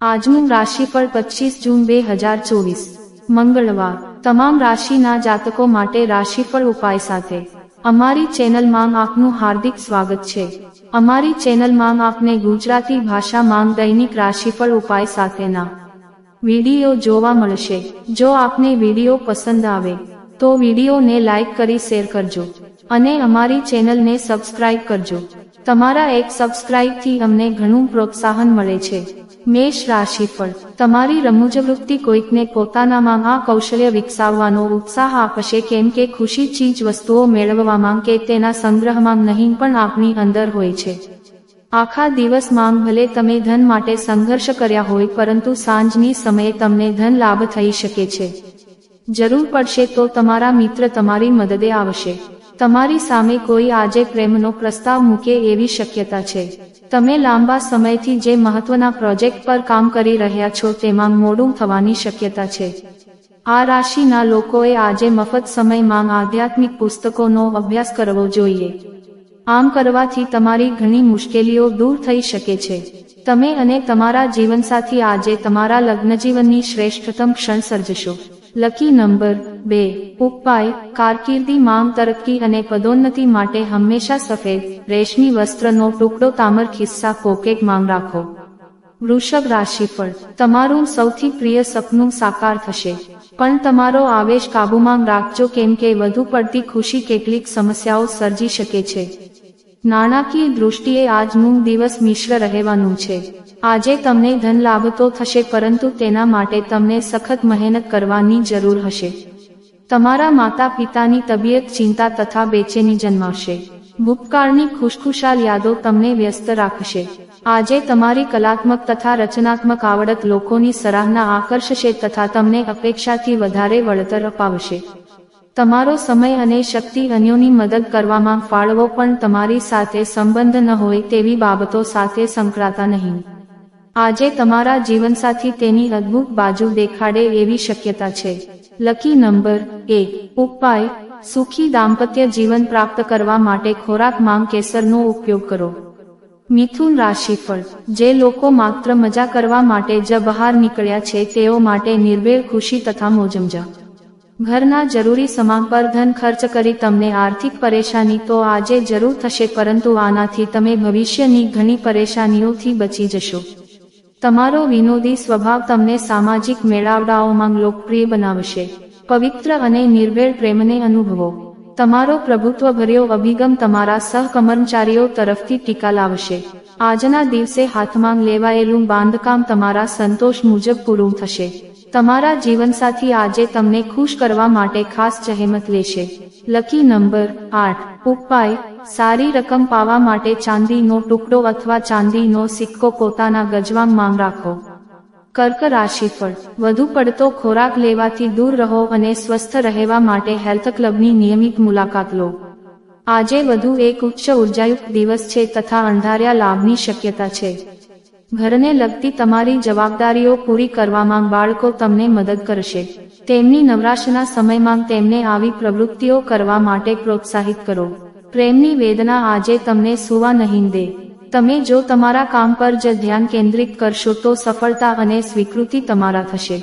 આજનું રાશિફળ પચીસ જૂન બે હજાર ચોવીસ. મંગળવાર. તમામ રાશિના જાતકો માટે રાશિફળ ઉપાય સાથે. અમારી ચેનલમાં આપનું હાર્દિક સ્વાગત છે. અમારી ચેનલમાં આપને ગુજરાતી ભાષામાં દૈનિક રાશિફળ ઉપાય સાથેના વીડિયો જોવા મળશે. જો આપને વીડિયો પસંદ આવે, તો વિડીયોને લાઈક કરી શેર કરજો. અને અમારી ચેનલને સબસ્ક્રાઇબ કરજો. તમારા એક સબસ્ક્રાઇબથી અમને ઘણું પ્રોત્સાહન મળે છે. મેષ રાશિ રાશિફળ તમારી રમૂજવૃત્તિ કોઈકને પોતાનામાં આ કૌશલ્ય વિકસાવવાનો ઉત્સાહ આપશે કેમ કે ખુશી ચીજ વસ્તુઓ મેળવવામાં કે તેના સંગ્રહમાં નહીં પણ આપની અંદર હોય છે. આખા દિવસમાં ભલે તમે ધન માટે સંઘર્ષ કર્યા હોય પરંતુ સાંજની સમયે તમને ધન લાભ થઈ શકે છે. જરૂર પડશે તો તમારા મિત્ર તમારી મદદે આવશે. તમારી સામે કોઈ આજે પ્રેમનો પ્રસ્તાવ મૂકે એવી શક્યતા છે. તમે લાંબા સમયથી જે મહત્વના પ્રોજેક્ટ પર કામ કરી રહ્યા છો તેમાં મોડું થવાની શક્યતા છે. આ રાશિના લોકોએ આજે મફત સમયમાં આધ્યાત્મિક પુસ્તકોનો અભ્યાસ કરવો જોઈએ. આમ કરવાથી તમારી ઘણી મુશ્કેલીઓ દૂર થઈ શકે છે. તમે અને તમારા જીવનસાથી આજે તમારા લગ્નજીવનની શ્રેષ્ઠતમ ક્ષણ સર્જશો. લકી નંબર બે, ઉપાય, કારકિર્દી, માંગ, તરક્કી અને પદોન્નતિ માટે હંમેશા સફેદ, રેશમી વસ્ત્રનો ટુકડો, તામર ખિસ્સા, કોકેક માંગ રાખો. વૃષભ રાશિફળ, તમારું સૌથી પ્રિય સપનું સાકાર થશે. પણ તમારો આવેશ કાબુમાં રાખજો, કેમ કે વધુ પડતી ખુશી કેટલીક સમસ્યાઓ સર્જી શકે છે. નાણાકીય દૃષ્ટિએ આજનું દિવસ મિશ્ર રહેવાનું છે. આજે તમને ધન લાભ તો થશે, પરંતુ તેના માટે તમને સખત મહેનત કરવાની જરૂર હશે. તમારા માતા પિતાની તબિયત, ચિંતા તથા બેચેની જન્માવશે. ભૂતકાળની ખુશખુશાલ યાદો તમને વ્યસ્ત રાખશે. આજે તમારી કલાત્મક તથા રચનાત્મક આવડત લોકોની સરાહના આકર્ષશે તથા તમને અપેક્ષાથી વધારે વળતર અપાવશે. તમારો સમય અને શક્તિ અન્યોની મદદ કરવામાં ફાળવો, પણ તમારી સાથે સંબંધ ન હોય તેવી બાબતો સાથે સંકળાતા નહીં. આજે તમારા જીવનસાથી તેની અદ્ભુત બાજુ દેખાડે એવી શક્યતા છે. લકી નંબર એક ઉપાય. સુખી દાંપત્ય જીવન પ્રાપ્ત કરવા માટે ખોરાક માંગ કેસરનો ઉપયોગ કરો. મિથુન રાશિફળ. જે લોકો માત્ર મજા કરવા માટે જ બહાર નીકળ્યા છે, તેઓ માટે નિર્ભેળ ખુશી તથા મોજમજા. ઘરના જરૂરી સમાન પર ધન ખર્ચ કરી તમને આર્થિક પરેશાની તો આજે જરૂર થશે, પરંતુ આનાથી તમે ભવિષ્યની ઘણી પરેશાનીઓથી બચી જશો. તમારો વિનોદી સ્વભાવ તમને સામાજિક મેળાવડાઓમાં લોકપ્રિય બનાવશે. પવિત્ર અને નિર્ભેળ પ્રેમને અનુભવો. તમારો પ્રભુત્વભર્યો અભિગમ તમારા સહકર્મચારીઓ તરફથી ટીકા લાવશે. આજના દિવસે હાથમાં લેવાયેલું બાંધકામ તમારા સંતોષ મુજબ પૂરું થશે. તમારા જીવનસાથી આજે તમને ખુશ કરવા માટે ખાસ જહેમત લેશે. લકી નંબર આઠ. ઉપાય. સારી રકમ પાવા માટે ચાંદીનો ટુકડો અથવા ચાંદીનો સિક્કો પોતાના ગજવામાં રાખો. કર્ક રાશિફળ. વધુ પડતો ખોરાક લેવાથી દૂર રહો અને સ્વસ્થ રહેવા માટે હેલ્થ ક્લબની નિયમિત મુલાકાત લો. આજે વધુ એક ઉચ્ચ ઉર્જાયુક્ત દિવસ છે તથા અંધાર્યા લાભની શક્યતા છે. ઘરને લગતી તમારી જવાબદારીઓ પૂરી કરવામાં બાળકો તમને મદદ કરશે. તેમની નવરાશના સમયમાં તેમને આવી પ્રવૃત્તિઓ કરવા માટે પ્રોત્સાહિત કરો. પ્રેમની વેદના આજે તમને સુવા નહીં દે. તમે જો તમારા કામ પર જ ધ્યાન કેન્દ્રિત કરશો તો સફળતા અને સ્વીકૃતિ તમારા થશે.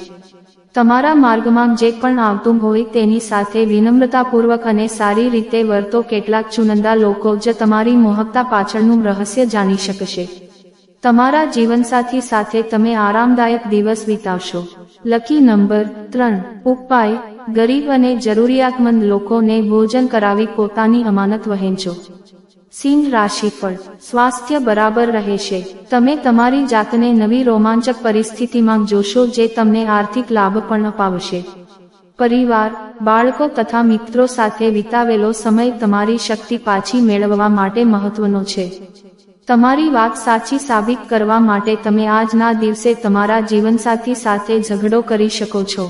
તમારા માર્ગમાં જે પણ આવતું હોય તેની સાથે વિનમ્રતાપૂર્વક અને સારી રીતે વર્તો કેટલાક ચુનંદા લોકો જ તમારી મોહકતા પાછળનું રહસ્ય જાણી શકશે. તમારા જીવનસાથી સાથે તમે આરામદાયક દિવસ વિતાવશો. લકી નંબર ત્રણ. ઉપાય, ગરીબ અને જરૂરિયાતમંદ લોકોને ભોજન કરાવી પોતાની અમાનત વહેંચો. સિંહ રાશિફળ સ્વાસ્થ્ય બરાબર રહેશે. તમે તમારી જાતને નવી રોમાંચક પરિસ્થિતિમાં જોશો જે તમને આર્થિક લાભ પણ અપાવશે. પરિવાર, બાળકો તથા મિત્રો સાથે વિતાવેલો સમય તમારી શક્તિ પાછી મેળવવા માટે મહત્વનો છે. તમારી વાત સાચી સાબિત કરવા માટે તમે આજના દિવસે તમારા જીવનસાથી સાથે ઝઘડો કરી શકો છો.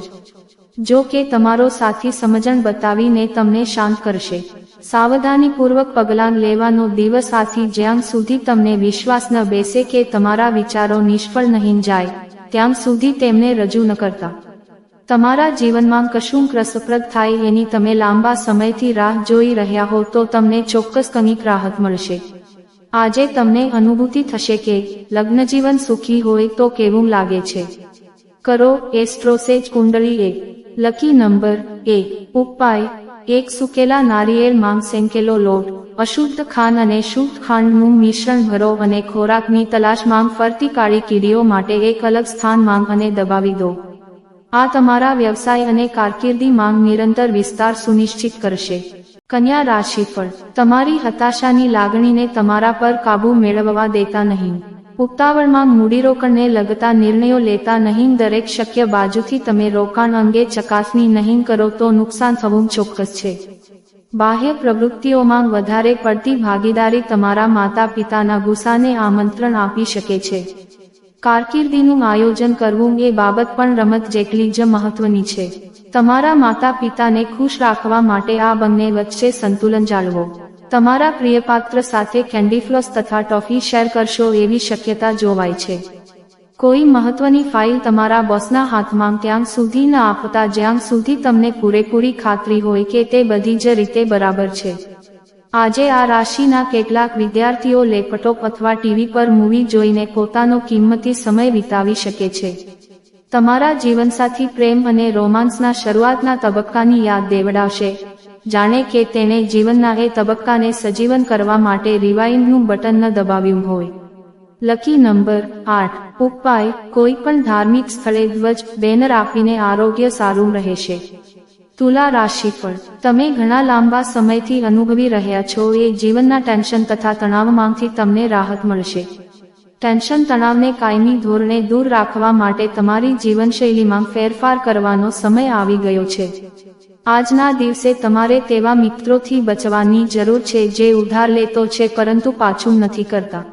જો કે તમારો સાથી સમજણ બતાવીને તમને શાંત કરશે. સાવધાનીપૂર્વક પગલાં લેવાનો દિવસ આથી જ્યાં સુધી તમને વિશ્વાસ ન બેસે કે તમારા વિચારો નિષ્ફળ નહીં જાય, ત્યાં સુધી તેમને રજૂ ન કરતા. તમારા જીવનમાં કશું રસપ્રદ થાય એની તમે લાંબા સમયથી રાહ જોઈ રહ્યા હો તો તમને ચોક્કસ કંઈક રાહત મળશે. આજે તમને અનુભૂતિ થશે કે લગ્નજીવન સુખી હોય તો કેવું લાગે છે? કરો એસ્ટ્રોસેજ કુંડળી એક, લકી નંબર એક ઉપાય, એક સુકેલા નારિયેળ માંગ સેંકેલો લોટ, અશુદ્ધ ખાંડ અને શુદ્ધ ખાંડનું મિશ્રણ ભરો અને ખોરાકની તલાશ માંગ ફરતી કાળી કીડીઓ માટે એક અલગ સ્થાન માંગ અને દબાવી દો. આ તમારા વ્યવસાય અને કારકિર્દી માંગ નિરંતર વિસ્તાર સુનિશ્ચિત કરશે. કન્યા રાશિફળ. તમારી હતાશાની લાગણીને તમારા પર કાબૂ મેળવવા દેતા નહીં. ઉતાવળમાં મૂડીરોકાણને લગતા નિર્ણયો લેતા નહીં. દરેક શક્ય બાજુથી તમે રોકાણ અંગે ચકાસણી નહીં કરો તો નુકસાન થવું ચોક્કસ છે. બાહ્ય પ્રવૃત્તિઓમાં વધારે પડતી ભાગીદારી તમારા માતા પિતાના ગુસ્સાને આમંત્રણ આપી શકે છે. કારકિર્દીનું આયોજન કરવું એ બાબત પણ રમત જેટલી જ મહત્વની છે. તમારા માતા પિતાને ખુશ રાખવા માટે આ બંને વચ્ચે સંતુલન જાળવો. તમારા પ્રિયપાત્ર સાથે કેન્ડીફ્લોસ તથા ટોફી શેર કરશો એવી શક્યતા જોવાય છે. કોઈ મહત્વની ફાઇલ તમારા બોસના હાથમાં ત્યાં સુધી ન આપતા જ્યાં સુધી તમને પૂરેપૂરી ખાતરી હોય કે તે બધી જ રીતે બરાબર છે. આજે આ રાશિના કેટલાક વિદ્યાર્થીઓ લેપટોપ અથવા ટીવી પર મૂવી જોઈને પોતાનો કિંમતી સમય વિતાવી શકે છે. તમારા જીવનસાથી પ્રેમ અને રોમાન્સના શરૂઆતના તબક્કાની યાદ દેવડાવશે. જાણે કે તેણે જીવનના એ તબક્કાને સજીવન કરવા માટે રિવાઇન્ડનું બટન ન દબાવ્યું હોય. લકી નંબર આઠ. ઉપાય, કોઈ પણ ધાર્મિક સ્થળે ધ્વજ, બેનર આપીને આરોગ્ય સારું રહેશે. તુલા રાશિફળ તમે ઘણા લાંબા સમયથી અનુભવી રહ્યા છો, એ જીવનના ટેન્શન તથા તણાવમાંથી તમને રાહત મળશે. ટેન્શન તણાવને કાયમી ધોરણે દૂર રાખવા માટે તમારી જીવનશૈલીમાં ફેરફાર કરવાનો સમય આવી ગયો છે. આજના દિવસે તમારે તેવા મિત્રોથી બચવાની જરૂર છે જે ઉધાર લેતો છે પરંતુ પાછું નથી કરતા.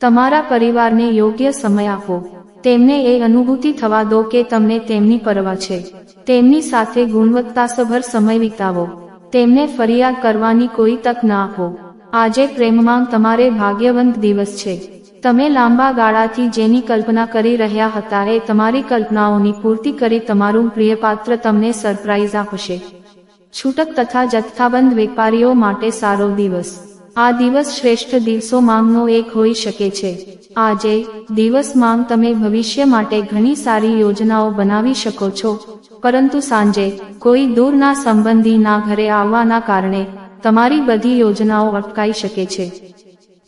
તમારા પરિવારને યોગ્ય સમય આપો. તેમને એ અનુભૂતિ થવા દો કે તમને તેમની પરવા છે. તેમની સાથે ગુણવત્તાસભર સમય વિતાવો. તેમને ફરિયાદ કરવાની કોઈ તક ના આપો. આજે પ્રેમમાં તમારે ભાગ્યવંત દિવસ છે. તમે લાંબા ગાળાથી જેની કલ્પના કરી રહ્યા હતા એ તમારી કલ્પનાઓની પૂર્તિ કરી તમારું પ્રિયપાત્ર તમને સરપ્રાઇઝ આપશે. છૂટક તથા જથ્થાબંધ વેપારીઓ માટે સારો દિવસ. આ દિવસ શ્રેષ્ઠ દિવસો માંગનો એક હોઈ શકે છે. આજે, દિવસ માંગ તમે ભવિષ્ય માટે ઘણી સારી યોજનાઓ બનાવી શકો છો. પરંતુ સાંજે, કોઈ દૂરના સંબંધીના ઘરે આવવાના કારણે, તમારી બધી યોજનાઓ અટકાઈ શકે છે.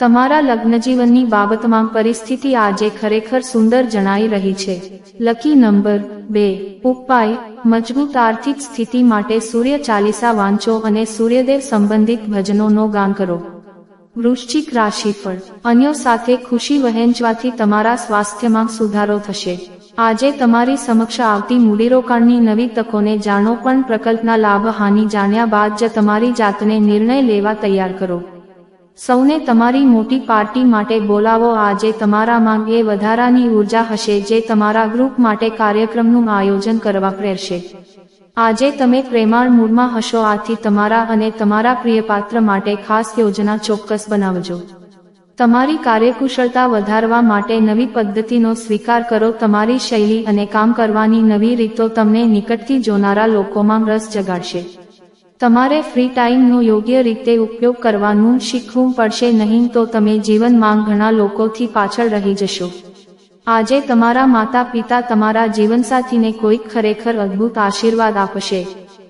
તમારા લગ્નજીવનની બાબતમાં પરિસ્થિતિ આજે ખરેખર સુંદર જણાઈ રહી છે. લકી નંબર બે, ઉપાય, મજબૂત આર્થિક સ્થિતિ માટે સૂર્ય ચાલીસા વાંચો અને સૂર્યદેવ સંબંધિત ભજનોનો ગાન કરો. વૃશ્ચિક રાશિફળ અન્યો સાથે ખુશી વહેંચવાથી તમારા સ્વાસ્થ્યમાં સુધારો થશે. આજે તમારી સમક્ષ આવતી મૂડીરોકાણની નવી તકોને જાણો પણ પ્રકલ્પના લાભ હાનિ જાણ્યા બાદ જ તમારી જાતને નિર્ણય લેવા તૈયાર કરો. સૌને તમારી મોટી પાર્ટી માટે બોલાવો. આજે તમારામાં એ વધારાની ઊર્જા હશે જે તમારા ગ્રુપ માટે કાર્યક્રમનું આયોજન કરવા પ્રેરશે આજે તમે પ્રેમાળ મૂડમાં હશો. આથી તમારા અને તમારા પ્રિયપાત્ર માટે ખાસ યોજના ચોક્કસ બનાવજો. તમારી કાર્યકુશળતા વધારવા માટે નવી પદ્ધતિનો સ્વીકાર કરો. તમારી શૈલી અને કામ કરવાની નવી રીતો તમને નિકટથી જોનારા લોકોમાં રસ જગાડશે. તમારે ફ્રી ટાઈમનો યોગ્ય રીતે ઉપયોગ કરવાનું શીખવું પડશે નહીં તો તમે જીવનમાં ઘણા લોકોથી પાછળ રહી જશો. આજે તમારા માતા પિતા તમારા જીવનસાથીને કોઈક ખરેખર અદ્ભુત આશીર્વાદ આપશે,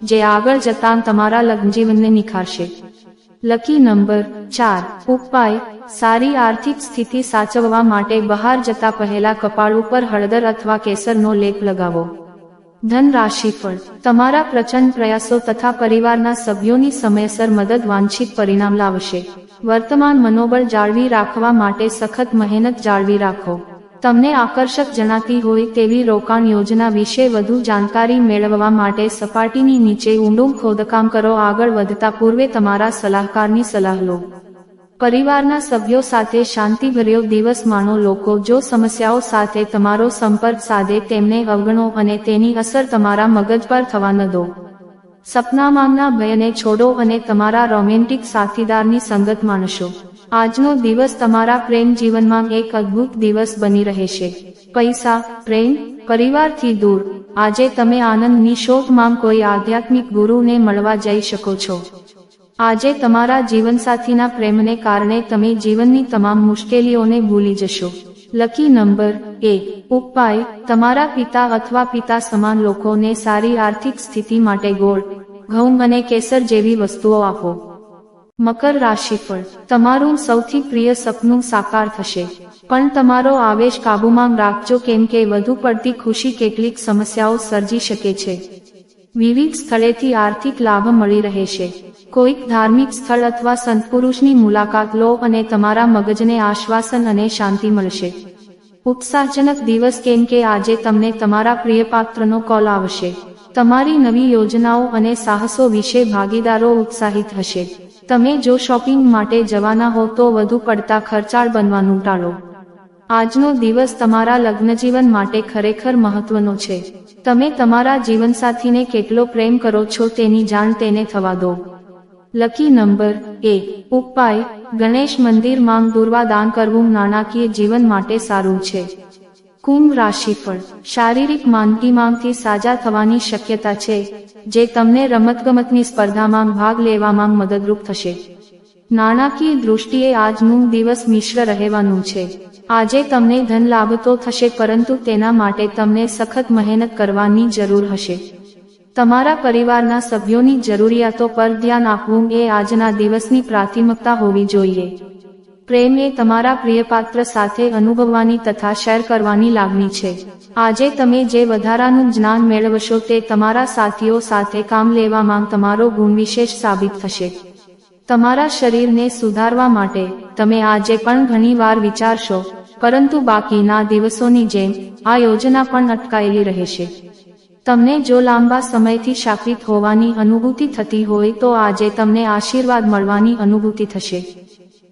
જે આગળ જતાં તમારા લગ્નજીવનને નિખારશે. લકી નંબર ચાર, ઉપાય, સારી આર્થિક સ્થિતિ સાચવવા માટે બહાર જતા પહેલા કપાળ ઉપર હળદર અથવા કેસરનો લેપ લગાવો. ધન રાશિફળ તમારા પ્રચંડ પ્રયાસો તથા પરિવારના સભ્યોની સમયસર મદદ વાંછિત પરિણામ લાવશે. વર્તમાન મનોબળ જાળવી રાખવા માટે સખત મહેનત જાળવી રાખો. તમને આકર્ષક જણાતી હોય તેવી રોકાણ યોજના વિશે વધુ જાણકારી મેળવવા માટે સપાટીની નીચે ઊંડું ખોદકામ કરો. આગળ વધતા પૂર્વે તમારા સલાહકારની સલાહ લો. પરિવારના સભ્યો સાથે શાંતિભર્યો દિવસ માણો લોકો જો સમસ્યાઓ સાથે તમારો સંપર્ક સાધે તેમને અવગણો અને તેની અસર તમારા મગજ પર થવા ન દો. સપનામાંના ભયને છોડો અને તમારા રોમેન્ટિક સાથીદારની સંગત માણશો. આજનો દિવસ તમારા પ્રેમ જીવનમાં એક અદ્ભુત દિવસ બની રહેશે. પૈસા, પ્રેમ, પરિવારથી દૂર. આજે તમે આનંદની શોધમાં કોઈ આધ્યાત્મિક ગુરુને મળવા જઈ શકો છો. આજે તમારા જીવનસાથીના પ્રેમને કારણે તમે જીવનની તમામ મુશ્કેલીઓને ભૂલી જશો. લકી નંબર એક ઉપાય, તમારા પિતા અથવા પિતા સમાન લોકોને સારી આર્થિક સ્થિતિ માટે ગોળ, ઘઉં અને કેસર જેવી વસ્તુઓ આપો. મકર રાશિફળ તમારું સૌથી પ્રિય સપનું સાકાર થશે. પણ તમારો આવેશ કાબુમાં રાખજો કેમ કે વધુ પડતી ખુશી કેટલીક સમસ્યાઓ સર્જી શકે છે. વિવિધ સ્થળેથી આર્થિક લાભ મળી રહેશે. કોઈક ધાર્મિક સ્થળ અથવા સંતપુરુષની મુલાકાત લો અને તમારા મગજને આશ્વાસન અને શાંતિ મળશે. ઉત્સાહજનક દિવસ કેમ કે આજે તમને તમારા પ્રિય પાત્રનો કોલ આવશે. તમારી નવી યોજનાઓ અને સાહસો વિશે ભાગીદારો ઉત્સાહિત હશે. તમે જો શોપિંગ માટે જવાના હો તો વધુ પડતા ખર્ચાળ બનવાનું ટાળો. આજનો દિવસ તમારા લગ્નજીવન માટે ખરેખર મહત્વનો છે. તમે તમારા જીવનસાથીને કેટલો પ્રેમ કરો છો તેની જાણ તેને થવા દો. લકી નંબર એ. ઉપાય, ગણેશ મંદિરમાં દુર્વા દાન કરવું નાણાકીય જીવન માટે સારું છે. કુંભ રાશિફળ. શારીરિક માંદગી માંગથી સાજા થવાની શક્યતા છે, જે તમને રમતગમતની સ્પર્ધામાં ભાગ લેવામાં મદદરૂપ થશે. નાણાકીય દૃષ્ટિએ આજનું દિવસ મિશ્ર રહેવાનું છે. આજે તમને ધન લાભ તો થશે, પરંતુ તેના માટે તમને સખત મહેનત કરવાની જરૂર હશે. તમારા પરિવારના સભ્યોની જરૂરિયાતો પર ધ્યાન આપવું એ આજના દિવસની પ્રાથમિકતા હોવી જોઈએ. પ્રેમ એ તમારા પ્રિયપાત્ર સાથે અનુભવવાની તથા શેર કરવાની લાગણી છે. આજે તમે જે વધારાનું જ્ઞાન મેળવશો તે તમારા સાથીઓ સાથે કામ લેવામાં તમારો ગુણ વિશેષ સાબિત થશે. તમારા શરીરને સુધારવા માટે તમે આજે પણ ઘણીવાર વિચારશો, પરંતુ બાકીના દિવસોની જેમ આ યોજના પણ અટકાયેલી રહેશે. તમને જો લાંબા સમયથી શાપિત હોવાની અનુભૂતિ થતી હોય તો આજે તમને આશીર્વાદ મળવાની અનુભૂતિ થશે.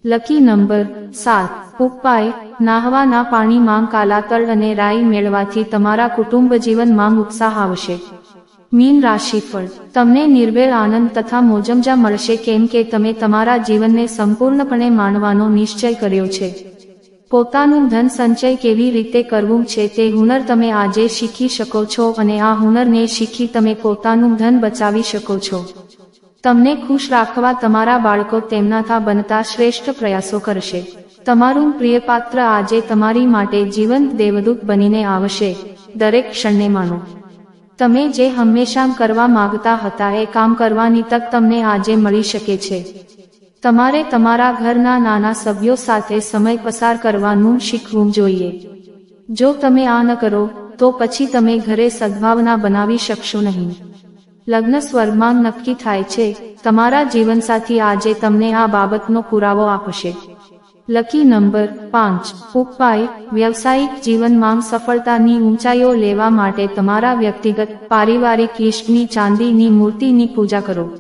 લકી નંબર સાત. ઉપાય. નાહવાના પાણીમાં કાલાતળ અને રાઈ મેળવાથી તમારા કુટુંબ જીવનમાં ઉત્સાહ આવશે. મીન રાશિફળ. તમને નિર્ભેળ આનંદ તથા મોજમજા મળશે કેમ કે તમે તમારા જીવનને સંપૂર્ણપણે માણવાનો નિશ્ચય કર્યો છે. પોતાનું ધન સંચય કેવી રીતે કરવું છે તે હુનર તમે આજે શીખી શકો છો અને આ હુનરને શીખી તમે પોતાનું ધન બચાવી શકો છો. તમને ખુશ રાખવા તમારા બાળકો તેમનાથા બનતા શ્રેષ્ઠ પ્રયાસો કરશે. તમારું પ્રિય પાત્ર આજે તમારી માટે જીવંત દેવદૂત બનીને આવશે. દરેક ક્ષણને માનો. તમે જે હંમેશા કરવા માંગતા હતા એ કામ કરવાની તક તમને આજે મળી શકે છે. તમારે તમારા ઘરના નાના સભ્યો સાથે સમય પસાર કરવાનું શીખવું જોઈએ. જો તમે આ ન કરો, તો પછી તમે ઘરે સદ્ભાવના બનાવી શકશો નહીં. લગ્ન સ્વર્ગમાં નક્કી થાય છે, તમારા જીવનસાથી આજે તમને આ બાબતનો પુરાવો આપશે. લકી નંબર પાંચ. ઉપાય, વ્યવસાયિક જીવનમાં સફળતાની ઊંચાઈઓ લેવા માટે તમારા વ્યક્તિગત, પારિવારિક ઈષ્ટની ચાંદીની મૂર્તિની પૂજા કરો.